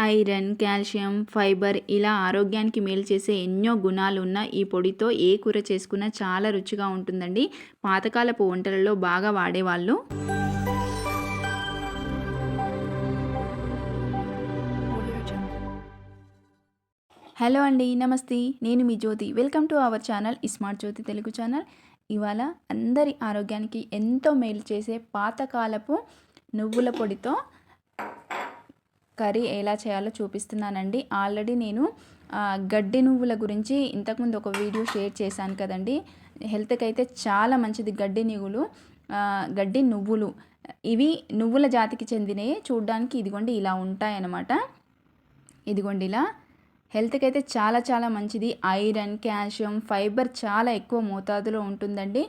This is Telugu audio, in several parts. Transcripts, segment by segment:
ఐరన్ కాల్షియం ఫైబర్ ఇలా ఆరోగ్యానికి మేలు చేసే ఎన్నో గుణాలు ఉన్న ఈ పొడితో ఏ కూర చేసుకున్నా చాలా రుచిగా ఉంటుందండి. పాతకాలపు వంటలలో బాగా వాడేవాళ్ళు. హలో అండి నమస్తే. నేను మీ Jyothi. Welcome to our channel smart Jyothi Telugu channel. ఇవాళ అందరి ఆరోగ్యానికి ఎంతో మేలు చేసే పాతకాలపు నువ్వుల పొడితో కర్రీ ఎలా చేయాలో చూపిస్తున్నానండి. ఆల్రెడీ నేను గడ్డి నువ్వుల గురించి ఇంతకుముందు ఒక వీడియో షేర్ చేశాను కదండి. హెల్త్కి అయితే చాలా మంచిది గడ్డి నువ్వులు గడ్డి నువ్వులు. ఇవి నువ్వుల జాతికి చెందినవి చూడ్డానికి ఇదిగోండి ఇలా ఉంటాయన్నమాట. ఇదిగోండి ఇలా. హెల్త్కి అయితే చాలా చాలా మంచిది. ఐరన్ కాల్షియం ఫైబర్ చాలా ఎక్కువ మోతాదులో ఉంటుందండి.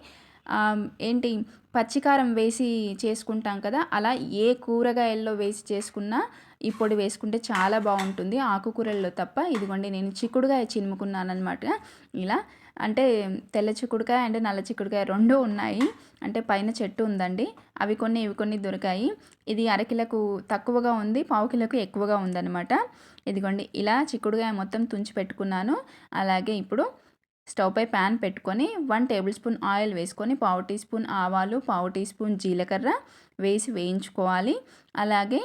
ఏంటి పచ్చికారం వేసి చేసుకుంటాం కదా అలా ఏ కూరగాయల్లో వేసి చేసుకున్నా ఈ పొడి వేసుకుంటే చాలా బాగుంటుంది. ఆకుకూరల్లో తప్ప ఇదిగోండి నేను చిక్కుడుకాయ చినుముకున్నాను అనమాట ఇలా అంటే తెల్ల చిక్కుడుకాయ అంటే నల్ల చిక్కుడుకాయ రెండు ఉన్నాయి. అంటే పైన చెట్టు ఉందండి. అవి కొన్ని ఇవి కొన్ని దొరికాయి. ఇది అరకిలకు తక్కువగా ఉంది పావు కిలోకు ఎక్కువగా ఉందన్నమాట. ఇదిగోండి ఇలా చిక్కుడుకాయ మొత్తం తుంచి పెట్టుకున్నాను. అలాగే ఇప్పుడు స్టవ్ పై ప్యాన్ పెట్టుకొని వన్ టేబుల్ స్పూన్ ఆయిల్ వేసుకొని పావు టీ స్పూన్ ఆవాలు పావు టీ స్పూన్ జీలకర్ర వేసి వేయించుకోవాలి. అలాగే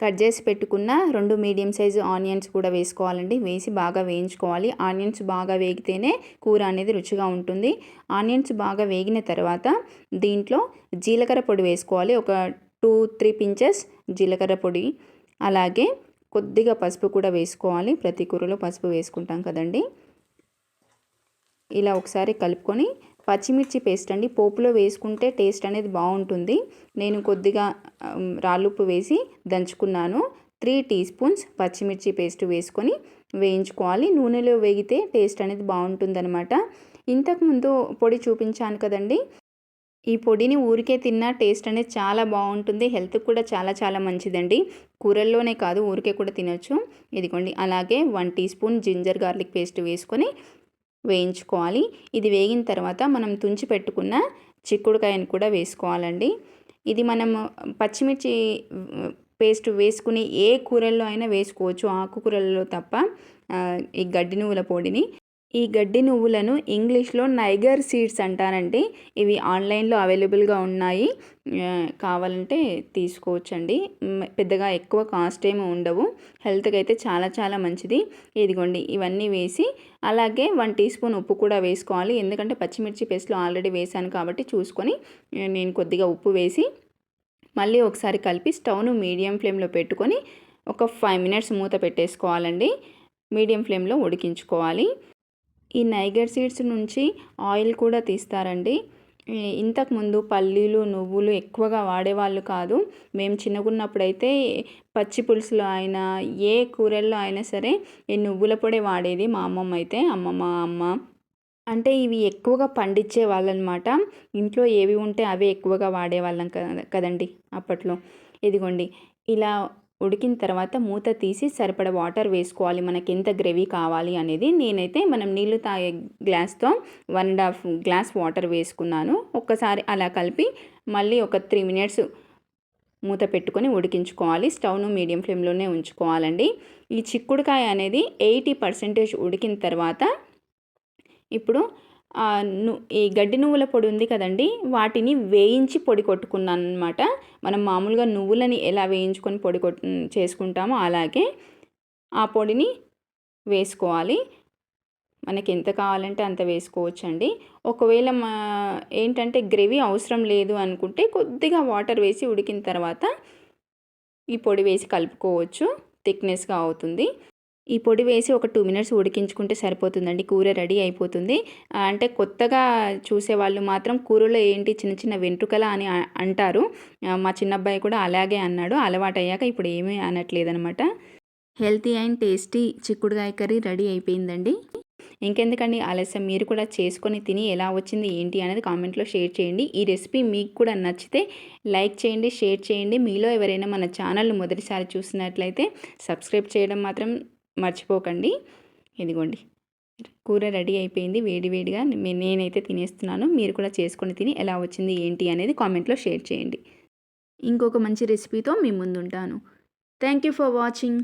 కట్ చేసి పెట్టుకున్న రెండు మీడియం సైజు ఆనియన్స్ కూడా వేసుకోవాలండి. వేసి బాగా వేయించుకోవాలి. ఆనియన్స్ బాగా వేగితేనే కూర అనేది రుచిగా ఉంటుంది. ఆనియన్స్ బాగా వేగిన తర్వాత దీంట్లో జీలకర్ర పొడి వేసుకోవాలి. ఒక టూ త్రీ పించెస్ జీలకర్ర పొడి. అలాగే కొద్దిగా పసుపు కూడా వేసుకోవాలి. ప్రతి కూరలో పసుపు వేసుకుంటాం కదండి. ఇలా ఒకసారి కలుపుకొని పచ్చిమిర్చి పేస్ట్ అండి. పోపులో వేసుకుంటే టేస్ట్ అనేది బాగుంటుంది. నేను కొద్దిగా రాళ్ళుప్పు వేసి దంచుకున్నాను. త్రీ టీ స్పూన్స్ పచ్చిమిర్చి పేస్ట్ వేసుకొని వేయించుకోవాలి. నూనెలో వేగితే టేస్ట్ అనేది బాగుంటుందన్నమాట. ఇంతకుముందు పొడి చూపించాను కదండి. ఈ పొడిని ఊరికే తిన్నా టేస్ట్ అనేది చాలా బాగుంటుంది. హెల్త్కి కూడా చాలా చాలా మంచిదండి. కూరల్లోనే కాదు ఊరికే కూడా తినొచ్చు. ఇదిగోండి అలాగే one teaspoon ginger garlic paste వేసుకొని వేయించుకోవాలి. ఇది వేగిన తర్వాత మనం తుంచి పెట్టుకున్న చిక్కుడుకాయను కూడా వేసుకోవాలండి. ఇది మనం పచ్చిమిర్చి పేస్ట్ వేసుకుని ఏ కూరల్లో అయినా వేసుకోవచ్చు. ఆకుకూరల్లో తప్ప ఈ గడ్డి నువ్వుల పొడిని ఈ గడ్డి నువ్వులను ఇంగ్లీష్లో నైగర్ సీడ్స్ అంటారండి. ఇవి ఆన్లైన్లో అవైలబుల్గా ఉన్నాయి. కావాలంటే తీసుకోవచ్చండి. పెద్దగా ఎక్కువ కాస్ట్ ఏమి ఉండవు. హెల్త్కి అయితే చాలా చాలా మంచిది. ఇదిగోండి ఇవన్నీ వేసి అలాగే వన్ టీ స్పూన్ ఉప్పు కూడా వేసుకోవాలి. ఎందుకంటే పచ్చిమిర్చి పేస్ట్లో ఆల్రెడీ వేసాను కాబట్టి చూసుకొని నేను కొద్దిగా ఉప్పు వేసి మళ్ళీ ఒకసారి కలిపి స్టవ్ను మీడియం ఫ్లేమ్లో పెట్టుకొని ఒక ఫైవ్ మినిట్స్ మూత పెట్టేసుకోవాలండి. మీడియం ఫ్లేమ్లో ఉడికించుకోవాలి. ఈ నైగర్ సీడ్స్ నుంచి ఆయిల్ కూడా తీస్తారండి. ఇంతకుముందు పల్లీలు నువ్వులు ఎక్కువగా వాడేవాళ్ళు కాదు. మేము చిన్నగున్నప్పుడైతే పచ్చి పులుసులో అయినా ఏ కూరల్లో అయినా సరే ఈ నువ్వుల పొడి వాడేది మా అమ్మమ్మ అయితే. అమ్మమ్మ అమ్మ. అంటే ఇవి ఎక్కువగా పండించే వాళ్ళనమాట. ఇంట్లో ఏవి ఉంటే అవే ఎక్కువగా వాడేవాళ్ళం కదండి అప్పట్లో. ఇదిగోండి. ఇలా ఉడికిన తర్వాత మూత తీసి సరిపడ వాటర్ వేసుకోవాలి. మనకి ఎంత గ్రేవీ కావాలి అనేది నేనైతే మనం నీళ్ళు తాగే గ్లాస్తో one and half glass water వేసుకున్నాను. ఒక్కసారి అలా కలిపి మళ్ళీ ఒక త్రీ మినిట్స్ మూత పెట్టుకొని ఉడికించుకోవాలి. స్టవ్ను మీడియం ఫ్లేమ్లోనే ఉంచుకోవాలండి. ఈ చిక్కుడుకాయ అనేది ఎయిటీ పర్సెంటేజ్ ఉడికిన తర్వాత ఇప్పుడు ఈ గడ్డి నువ్వుల పొడి ఉంది కదండి వాటిని వేయించి పొడి కొట్టుకున్నాను అనమాట మనం మామూలుగా నువ్వులని ఎలా వేయించుకొని పొడి కొట్ చేసుకుంటామో అలాగే ఆ పొడిని వేసుకోవాలి. మనకి ఎంత కావాలంటే అంత వేసుకోవచ్చు అండి ఒకవేళ మా ఏంటంటే గ్రేవీ అవసరం లేదు అనుకుంటే కొద్దిగా వాటర్ వేసి ఉడికిన తర్వాత ఈ పొడి వేసి కలుపుకోవచ్చు. థిక్నెస్గా అవుతుంది. ఈ పొడి వేసి ఒక టూ మినిట్స్ ఉడికించుకుంటే సరిపోతుందండి. కూర రెడీ అయిపోతుంది. అంటే కొత్తగా చూసేవాళ్ళు మాత్రం కూరలో ఏంటి చిన్న చిన్న వెంట్రుకల అని అంటారు. మా చిన్నబ్బాయి కూడా అలాగే అన్నాడు. అలవాటయ్యాక ఇప్పుడు ఏమీ అనట్లేదనమాట. హెల్తీ అండ్ టేస్టీ చిక్కుడుగాయ కర్రీ రెడీ అయిపోయిందండి. ఇంకెందుకండి ఆలస్యం? మీరు కూడా చేసుకొని తిని ఎలా వచ్చింది ఏంటి అనేది కామెంట్లో షేర్ చేయండి. ఈ రెసిపీ మీకు కూడా నచ్చితే లైక్ చేయండి షేర్ చేయండి. మీలో ఎవరైనా మన ఛానల్ మొదటిసారి చూసినట్లయితే సబ్స్క్రైబ్ చేయడం మాత్రం మర్చిపోకండి. ఇదిగోండి. కూర రెడీ అయిపోయింది. వేడివేడిగా నేనైతే తినేస్తున్నాను. మీరు కూడా చేసుకొని తిని ఎలా వచ్చింది ఏంటి అనేది కామెంట్లో షేర్ చేయండి. ఇంకొక మంచి రెసిపీతో మీ ముందుంటాను. Thank you for watching.